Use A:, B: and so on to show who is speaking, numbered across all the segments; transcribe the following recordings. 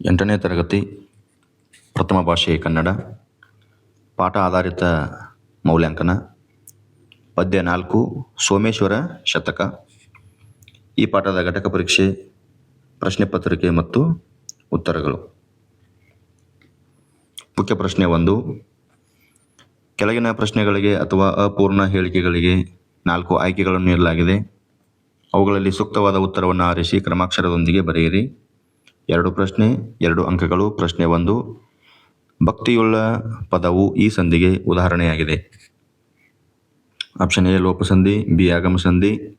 A: ಎಂಟನೇ ತರಗತಿ, ಪ್ರಥಮ ಭಾಷೆ ಕನ್ನಡ, ಪಾಠ ಆಧಾರಿತ ಮೌಲ್ಯಾಂಕನ, ಪದ್ಯ ನಾಲ್ಕು, ಸೋಮೇಶ್ವರ ಶತಕ. ಈ ಪಾಠದ ಘಟಕ ಪರೀಕ್ಷೆ, ಪ್ರಶ್ನೆ ಪತ್ರಿಕೆ ಮತ್ತು ಉತ್ತರಗಳು. ಮುಖ್ಯ ಪ್ರಶ್ನೆ ಒಂದು, ಕೆಳಗಿನ ಪ್ರಶ್ನೆಗಳಿಗೆ ಅಥವಾ ಅಪೂರ್ಣ ಹೇಳಿಕೆಗಳಿಗೆ ನಾಲ್ಕು ಆಯ್ಕೆಗಳನ್ನು ನೀಡಲಾಗಿದೆ. ಅವುಗಳಲ್ಲಿ ಸೂಕ್ತವಾದ ಉತ್ತರವನ್ನು ಆರಿಸಿ ಕ್ರಮಾಕ್ಷರದೊಂದಿಗೆ ಬರೆಯಿರಿ. ಎರಡು ಪ್ರಶ್ನೆ, ಎರಡು ಅಂಕಗಳು, ಪ್ರಶ್ನೆ ಒಂದು. ಭಕ್ತಿಯುಳ್ಳ ಪದವು ಈ ಸಂಧಿಗೆ ಉದಾಹರಣೆಯಾಗಿದೆ. ಆಪ್ಷನ್ ಎ ಲೋಪಸಂಧಿ ಬಿ, ಆಗಮ ಸಂಧಿ,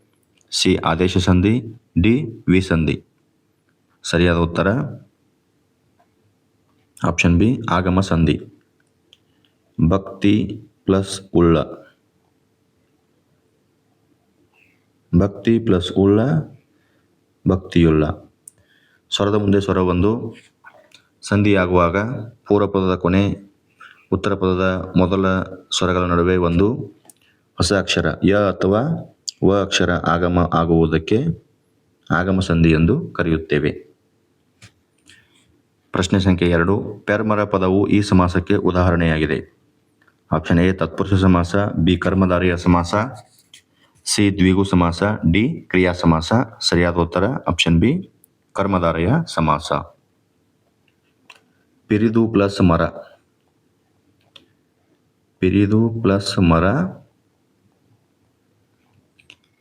A: ಸಿ, ಆದೇಶ ಸಂಧಿ, ಡಿ, ವಿ ಸಂಧಿ. ಸರಿಯಾದ ಉತ್ತರ? ಆಪ್ಷನ್ ಬಿ, ಆಗಮ ಸಂಧಿ. ಭಕ್ತಿ ಪ್ಲಸ್ ಉಳ್ಳ. ಭಕ್ತಿ ಪ್ಲಸ್ ಉಳ್ಳ, ಭಕ್ತಿಯುಳ್ಳ. ಸ್ವರದ ಮುಂದೆ ಸ್ವರ ಒಂದು ಸಂಧಿಯಾಗುವಾಗ ಪೂರ್ವ ಪದದ ಕೊನೆ ಉತ್ತರ ಪದದ ಮೊದಲ ಸ್ವರಗಳ ನಡುವೆ ಒಂದು ಹೊಸ ಅಕ್ಷರ, ಯ ಅಥವಾ ವ ಅಕ್ಷರ ಆಗಮ ಆಗುವುದಕ್ಕೆ ಆಗಮ ಸಂಧಿ ಎಂದು ಕರೆಯುತ್ತೇವೆ. ಪ್ರಶ್ನೆ ಸಂಖ್ಯೆ ಎರಡು, ಪೆರ್ಮರ ಪದವು ಈ ಸಮಾಸಕ್ಕೆ ಉದಾಹರಣೆಯಾಗಿದೆ. ಆಪ್ಷನ್ ಎ, ತತ್ಪುರುಷ ಸಮಾಸ, ಬಿ, ಕರ್ಮಧಾರಿಯ ಸಮಾಸ, ಸಿ, ದ್ವಿಗು ಸಮಾಸ, ಡಿ, ಕ್ರಿಯಾ ಸಮಾಸ, ಸರಿಯಾದ ಉತ್ತರ, ಆಪ್ಷನ್ ಬಿ ಕರ್ಮಧಾರಯ ಸಮಾಸ. ಪಿರಿದು ಪ್ಲಸ್ ಮರ. ಪಿರಿದು ಪ್ಲಸ್ ಮರ.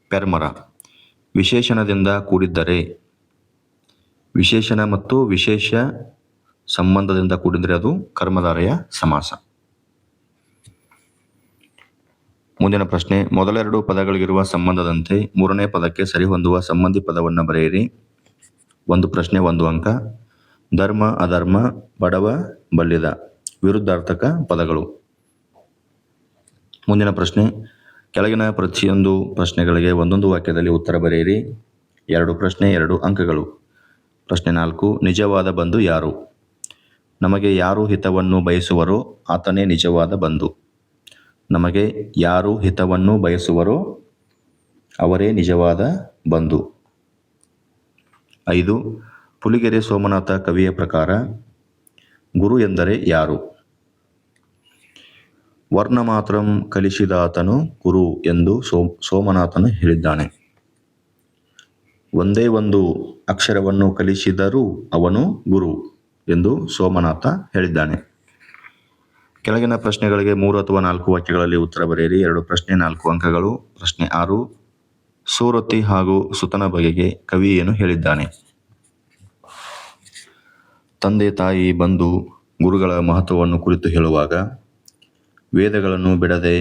A: ಪೆರ್ಮರ. ವಿಶೇಷಣದಿಂದ ಕೂಡಿದ್ದರೆ. ವಿಶೇಷಣ ಮತ್ತು ವಿಶೇಷ ಸಂಬಂಧದಿಂದ ಕೂಡಿದರೆ ಅದು ಕರ್ಮಧಾರಯ ಸಮಾಸ. ಮುಂದಿನ ಪ್ರಶ್ನೆ ಮೊದಲೆರಡು ಪದಗಳಿಗಿರುವ ಸಂಬಂಧದಂತೆ ಮೂರನೇ ಪದಕ್ಕೆ ಸರಿಹೊಂದುವ ಸಂಬಂಧಿ ಪದವನ್ನು ಬರೆಯಿರಿ. ಒಂದು ಪ್ರಶ್ನೆ, ಒಂದು ಅಂಕ. ಧರ್ಮ, ಅಧರ್ಮ ಬಡವ ಬಲ್ಲಿದ. ವಿರುದ್ಧಾರ್ಥಕ ಪದಗಳು. ಮುಂದಿನ ಪ್ರಶ್ನೆ. ಕೆಳಗಿನ ಪ್ರತಿಯೊಂದು ಪ್ರಶ್ನೆಗಳಿಗೆ ಒಂದೊಂದು ವಾಕ್ಯದಲ್ಲಿ ಉತ್ತರ ಬರೆಯಿರಿ. ಎರಡು ಪ್ರಶ್ನೆ, ಎರಡು ಅಂಕಗಳು. ಪ್ರಶ್ನೆ ನಾಲ್ಕು. ನಿಜವಾದ ಬಂಧು ಯಾರು? ನಮಗೆ ಯಾರು ಹಿತವನ್ನು ಬಯಸುವರೋ ಆತನೇ ನಿಜವಾದ ಬಂಧು. ನಮಗೆ ಯಾರು ಹಿತವನ್ನು ಬಯಸುವರೋ ಅವರೇ ನಿಜವಾದ ಬಂಧು. ಐದು, ಪುಲಿಗೆರೆ ಸೋಮನಾಥ ಕವಿಯ ಪ್ರಕಾರ, ಗುರು ಎಂದರೆ ಯಾರು? ವರ್ಣ ಮಾತ್ರಂ ಕಲಿಸಿದಾತನು ಗುರು ಎಂದು ಸೋ, ಸೋಮನಾಥನು ಹೇಳಿದ್ದಾನೆ. ಒಂದೇ ಒಂದು ಅಕ್ಷರವನ್ನು ಕಲಿಸಿದರೂ ಅವನು ಗುರು ಎಂದು ಸೋಮನಾಥ ಹೇಳಿದ್ದಾನೆ. ಕೆಳಗಿನ ಪ್ರಶ್ನೆಗಳಿಗೆ ಮೂರು ಅಥವಾ ನಾಲ್ಕು ವಾಕ್ಯಗಳಲ್ಲಿ ಉತ್ತರ ಬರೆಯಿರಿ. ಎರಡು ಪ್ರಶ್ನೆ, ನಾಲ್ಕು ಅಂಕಗಳು. ಪ್ರಶ್ನೆ ಆರು ಸೂರತಿ ಹಾಗೂ ಸುತನ ಬಗೆಗೆ ಕವಿ ಏನು ಹೇಳಿದ್ದಾನೆ. ತಂದೆ ತಾಯಿ ಬಂಧು ಗುರುಗಳ ಮಹತ್ವವನ್ನು ಕುರಿತು ಹೇಳುವಾಗ, ವೇದಗಳನ್ನು ಬಿಡದೆ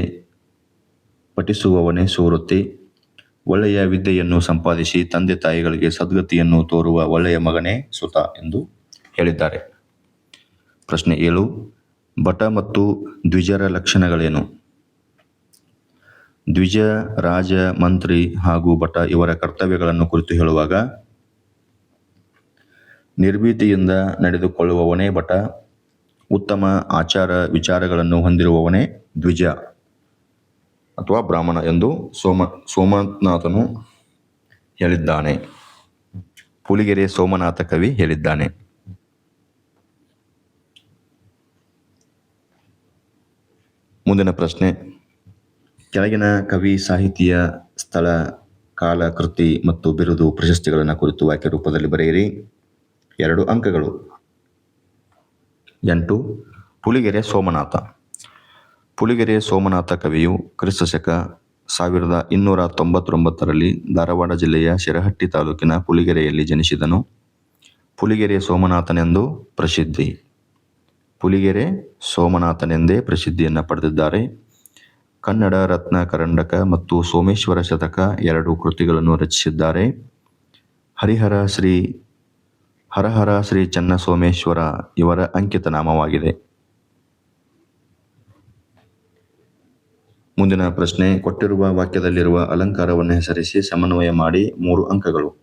A: ಪಠಿಸುವವನೇ ಸೂರತಿ. ಒಳ್ಳೆಯ ವಿದ್ಯೆಯನ್ನು ಸಂಪಾದಿಸಿ ತಂದೆ ತಾಯಿಗಳಿಗೆ ಸದ್ಗತಿಯನ್ನು ತೋರುವ ಒಳ್ಳೆಯ ಮಗನೇ ಸುತ ಎಂದು ಹೇಳಿದ್ದಾರೆ. ಪ್ರಶ್ನೆ ಏಳು ಬಟ ಮತ್ತು ದ್ವಿಜರ ಲಕ್ಷಣಗಳೇನು? ದ್ವಿಜ, ರಾಜ, ಮಂತ್ರಿ ಹಾಗೂ ಭಟ ಇವರ ಕರ್ತವ್ಯಗಳನ್ನು ಕುರಿತು ಹೇಳುವಾಗ, ನಿರ್ಭೀತಿಯಿಂದ ನಡೆದುಕೊಳ್ಳುವವನೇ ಭಟ, ಉತ್ತಮ ಆಚಾರ ವಿಚಾರಗಳನ್ನು ಹೊಂದಿರುವವನೇ ದ್ವಿಜ ಅಥವಾ ಬ್ರಾಹ್ಮಣ ಎಂದು ಸೋಮ, ಸೋಮನಾಥನು ಹೇಳಿದ್ದಾನೆ. ಪುಲಿಗೆರೆ ಸೋಮನಾಥ ಕವಿ ಹೇಳಿದ್ದಾನೆ. ಮುಂದಿನ ಪ್ರಶ್ನೆ. ಕೆಳಗಿನ ಕವಿ ಸಾಹಿತಿಯ ಸ್ಥಳ ಕಾಲ ಕೃತಿ ಮತ್ತು ಬಿರುದು ಪ್ರಶಸ್ತಿಗಳನ್ನು ಕುರಿತು ವಾಕ್ಯ ರೂಪದಲ್ಲಿ ಬರೆಯಿರಿ. ಎರಡು ಅಂಕಗಳು. ಎಂಟು ಪುಲಿಗೆರೆ ಸೋಮನಾಥ. ಪುಲಿಗೆರೆ ಸೋಮನಾಥ ಕವಿಯು ಕ್ರಿಸ್ತ ಶಕ ಸಾವಿರದ ಇನ್ನೂರ ತೊಂಬತ್ತೊಂಬತ್ತರಲ್ಲಿ ಧಾರವಾಡ ಜಿಲ್ಲೆಯ ಶಿರಹಟ್ಟಿ ತಾಲೂಕಿನ ಪುಲಿಗೆರೆಯಲ್ಲಿ ಜನಿಸಿದನು. ಪುಲಿಗೆರೆ ಸೋಮನಾಥನೆಂದು ಪ್ರಸಿದ್ಧಿ. ಪುಲಿಗೆರೆ ಸೋಮನಾಥನೆಂದೇ ಪ್ರಸಿದ್ಧಿಯನ್ನು ಪಡೆದಿದ್ದಾರೆ. ಕನ್ನಡ, ರತ್ನ, ಕರಂಡಕ ಮತ್ತು ಸೋಮೇಶ್ವರ ಶತಕ ಎರಡು ಕೃತಿಗಳನ್ನು ರಚಿಸಿದ್ದಾರೆ. ಹರಿಹರ ಶ್ರೀ, ಹರಹರ ಶ್ರೀ ಚನ್ನ ಸೋಮೇಶ್ವರ ಇವರ ಅಂಕಿತ ನಾಮವಾಗಿದೆ. ಮುಂದಿನ ಪ್ರಶ್ನೆ, ಕೊಟ್ಟಿರುವ ವಾಕ್ಯದಲ್ಲಿರುವ ಅಲಂಕಾರವನ್ನು ಹೆಸರಿಸಿ ಸಮನ್ವಯ ಮಾಡಿ ಮೂರು ಅಂಕಗಳು.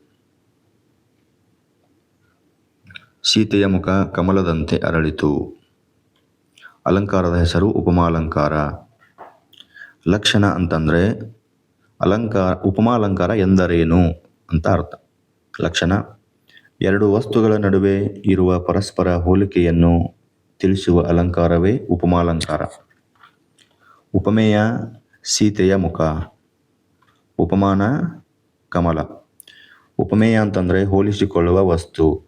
A: ಸೀತೆಯ ಮುಖ ಕಮಲದಂತೆ ಅರಳಿತು. ಅಲಂಕಾರದ ಹೆಸರು ಉಪಮಾಲಂಕಾರ. ಲಕ್ಷಣ ಅಂತಂದರೆ ಅಲಂಕಾರ, ಉಪಮಾಲಂಕಾರ ಎಂದರೇನು ಅಂತ ಅರ್ಥ. ಲಕ್ಷಣ, ಎರಡು ವಸ್ತುಗಳ ನಡುವೆ ಇರುವ ಪರಸ್ಪರ ಹೋಲಿಕೆಯನ್ನು ತಿಳಿಸುವ ಅಲಂಕಾರವೇ ಉಪಮಾಲಂಕಾರ. ಉಪಮೇಯ, ಸೀತೆಯ ಮುಖ. ಉಪಮಾನ, ಕಮಲ. ಉಪಮೇಯ ಅಂತಂದರೆ ಹೋಲಿಸಿಕೊಳ್ಳುವ ವಸ್ತು.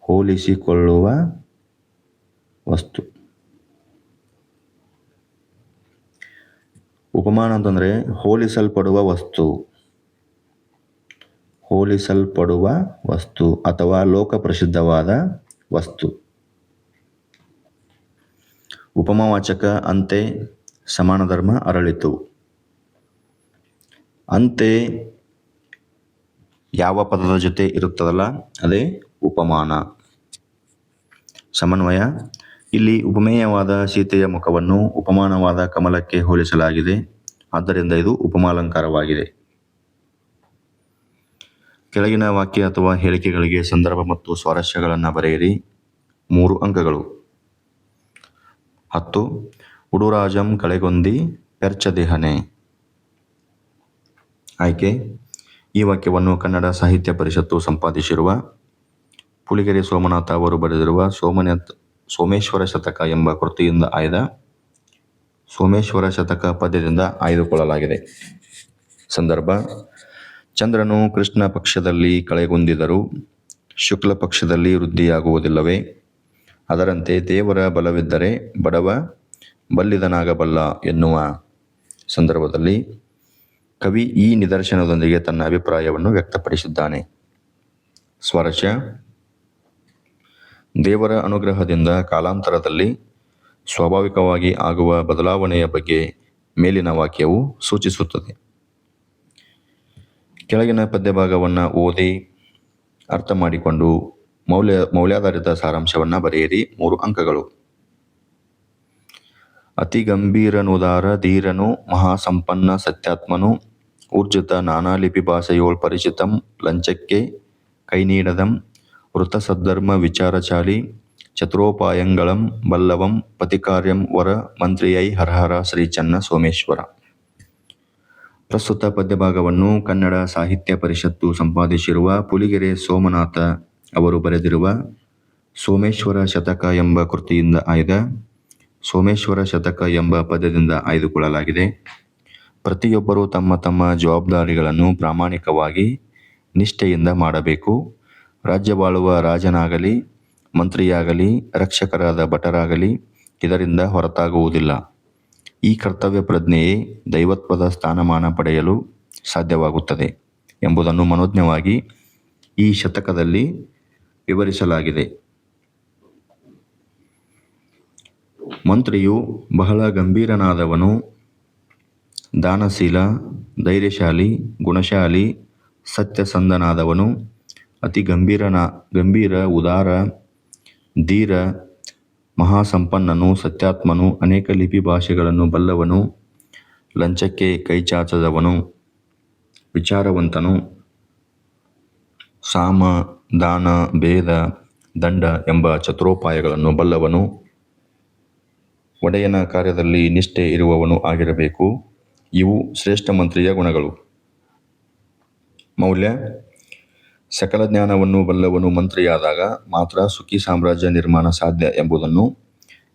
A: ಹೋಲಿಸಿಕೊಳ್ಳುವ ವಸ್ತು ಉಪಮಾನ ಅಂತಂದರೆ ಹೋಲಿಸಲ್ಪಡುವ ವಸ್ತು. ಹೋಲಿಸಲ್ಪಡುವ ವಸ್ತು ಅಥವಾ ಲೋಕಪ್ರಸಿದ್ಧವಾದ ವಸ್ತು. ಉಪಮಾವಾಚಕ ಅಂತೆ ಸಮಾನ ಧರ್ಮ ಅರಳಿತು. ಅಂತೆ ಯಾವ ಪದದ ಜೊತೆ ಇರುತ್ತದಲ್ಲ ಅದೇ ಉಪಮಾನ. ಸಮನ್ವಯ, ಇಲ್ಲಿ ಉಪಮೇಯವಾದ ಸೀತೆಯ ಮುಖವನ್ನು ಉಪಮಾನವಾದ ಕಮಲಕ್ಕೆ ಹೋಲಿಸಲಾಗಿದೆ. ಆದ್ದರಿಂದ ಇದು ಉಪಮಾಲಂಕಾರವಾಗಿದೆ. ಕೆಳಗಿನ ವಾಕ್ಯ ಅಥವಾ ಹೇಳಿಕೆಗಳಿಗೆ ಸಂದರ್ಭ ಮತ್ತು ಸ್ವಾರಸ್ಯಗಳನ್ನು ಬರೆಯಿರಿ. ಮೂರು ಅಂಕಗಳು. ಹತ್ತು. ಉಡುರಾಜಂ ಕಳೆಗೊಂದಿ ಪೆರ್ಚದೇಹನೆ ಆಯ್ಕೆ. ಈ ವಾಕ್ಯವನ್ನು ಕನ್ನಡ ಸಾಹಿತ್ಯ ಪರಿಷತ್ತು ಸಂಪಾದಿಸಿರುವ ಪುಳಿಗೆರೆ ಸೋಮನಾಥ ಅವರು ಬರೆದಿರುವ ಸೋಮನಾಥ್ ಸೋಮೇಶ್ವರ ಶತಕ ಎಂಬ ಕೃತಿಯಿಂದ ಆಯ್ದ ಸೋಮೇಶ್ವರ ಶತಕ ಪದ್ಯದಿಂದ ಆಯ್ದುಕೊಳ್ಳಲಾಗಿದೆ. ಸಂದರ್ಭ. ಚಂದ್ರನು ಕೃಷ್ಣ ಪಕ್ಷದಲ್ಲಿ ಕಳೆಗೊಂದಿದರೂ ಶುಕ್ಲ ಪಕ್ಷದಲ್ಲಿ ವೃದ್ಧಿಯಾಗುವುದಿಲ್ಲವೇ? ಅದರಂತೆ ದೇವರ ಬಲವಿದ್ದರೆ ಬಡವ ಬಲ್ಲಿದನಾಗಬಲ್ಲ ಎನ್ನುವ ಸಂದರ್ಭದಲ್ಲಿ ಕವಿ ಈ ನಿದರ್ಶನದೊಂದಿಗೆ ತನ್ನ ಅಭಿಪ್ರಾಯವನ್ನು ವ್ಯಕ್ತಪಡಿಸಿದ್ದಾನೆ. ಸ್ವರಶ. ದೇವರ ಅನುಗ್ರಹದಿಂದ ಕಾಲಾಂತರದಲ್ಲಿ ಸ್ವಾಭಾವಿಕವಾಗಿ ಆಗುವ ಬದಲಾವಣೆಯ ಬಗ್ಗೆ ಮೇಲಿನ ವಾಕ್ಯವು ಸೂಚಿಸುತ್ತದೆ. ಕೆಳಗಿನ ಪದ್ಯಭಾಗವನ್ನು ಓದಿ ಅರ್ಥ ಮಾಡಿಕೊಂಡು ಮೌಲ್ಯ, ಮೌಲ್ಯಾಧಾರಿತ ಸಾರಾಂಶವನ್ನು ಬರೆಯಿರಿ. ಮೂರು ಅಂಕಗಳು. ಅತಿ ಗಂಭೀರನುದಾರ ಧೀರನು, ಮಹಾಸಂಪನ್ನ ಸತ್ಯಾತ್ಮನು, ಊರ್ಜಿತ ನಾನಾ ಲಿಪಿ ಭಾಷೆಯೋಳ್ ಪರಿಚಿತಂ, ಲಂಚಕ್ಕೆ ಕೈ ನೀಡದಂ ವೃತ್ತ ಸದ್ಧರ್ಮ ವಿಚಾರಚಾಲಿ ಚತುರೋಪಾಯಂಗಳಂ ಬಲ್ಲವಂ ಪತಿಕಾರ್ಯಂ ವರ ಮಂತ್ರಿಯೈ ಹರಹರ ಶ್ರೀ ಚನ್ನ ಸೋಮೇಶ್ವರ ಪ್ರಸ್ತುತ ಪದ್ಯಭಾಗವನ್ನು ಕನ್ನಡ ಸಾಹಿತ್ಯ ಪರಿಷತ್ತು ಸಂಪಾದಿಸಿರುವ ಪುಲಿಗೆರೆ ಸೋಮನಾಥ ಅವರು ಬರೆದಿರುವ ಸೋಮೇಶ್ವರ ಶತಕ ಎಂಬ ಕೃತಿಯಿಂದ ಆಯ್ದ ಸೋಮೇಶ್ವರ ಶತಕ ಎಂಬ ಪದ್ಯದಿಂದ ಆಯ್ದುಕೊಳ್ಳಲಾಗಿದೆ. ಪ್ರತಿಯೊಬ್ಬರೂ ತಮ್ಮ ತಮ್ಮ ಜವಾಬ್ದಾರಿಗಳನ್ನು ಪ್ರಾಮಾಣಿಕವಾಗಿ ನಿಷ್ಠೆಯಿಂದ ಮಾಡಬೇಕು. ರಾಜ್ಯವಾಳುವ ರಾಜನಾಗಲಿ ಮಂತ್ರಿಯಾಗಲಿ, ರಕ್ಷಕರಾದ ಭಟರಾಗಲಿ ಇದರಿಂದ ಹೊರತಾಗುವುದಿಲ್ಲ. ಈ ಕರ್ತವ್ಯ ಪ್ರಜ್ಞೆಯೇ ದೈವತ್ವದ ಸ್ಥಾನಮಾನ ಪಡೆಯಲು ಸಾಧ್ಯವಾಗುತ್ತದೆ ಎಂಬುದನ್ನು ಮನೋಜ್ಞವಾಗಿ ಈ ಶತಕದಲ್ಲಿ ವಿವರಿಸಲಾಗಿದೆ. ಮಂತ್ರಿಯು ಬಹಳ ಗಂಭೀರನಾದವನು, ದಾನಶೀಲ, ಧೈರ್ಯಶಾಲಿ, ಗುಣಶಾಲಿ, ಸತ್ಯಸಂಧನಾದವನು, ಅತಿ ಗಂಭೀರನ, ಗಂಭೀರ, ಉದಾರ ಧೀರ, ಮಹಾಸಂಪನ್ನನು, ಸತ್ಯಾತ್ಮನು, ಅನೇಕ ಲಿಪಿ ಭಾಷೆಗಳನ್ನು ಬಲ್ಲವನು, ಲಂಚಕ್ಕೆ ಕೈಚಾಚದವನು ವಿಚಾರವಂತನು, ಸಾಮ, ದಾನ, ಭೇದ, ದಂಡ ಎಂಬ ಚತುರೋಪಾಯಗಳನ್ನು ಬಲ್ಲವನು, ಒಡೆಯನ ಕಾರ್ಯದಲ್ಲಿ ನಿಷ್ಠೆ ಇರುವವನು ಆಗಿರಬೇಕು. ಇವು ಶ್ರೇಷ್ಠ ಮಂತ್ರಿಯ ಗುಣಗಳು. ಮೌಲ್ಯ ಸಕಲ ಜ್ಞಾನವನ್ನು ಬಲ್ಲವನು ಮಂತ್ರಿಯಾದಾಗ ಮಾತ್ರ ಸುಖಿ ಸಾಮ್ರಾಜ್ಯ ನಿರ್ಮಾಣ ಸಾಧ್ಯ ಎಂಬುದನ್ನು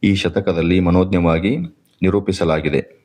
A: ಈ ಶತಕದಲ್ಲಿ ಮನೋಜ್ಞವಾಗಿ ನಿರೂಪಿಸಲಾಗಿದೆ.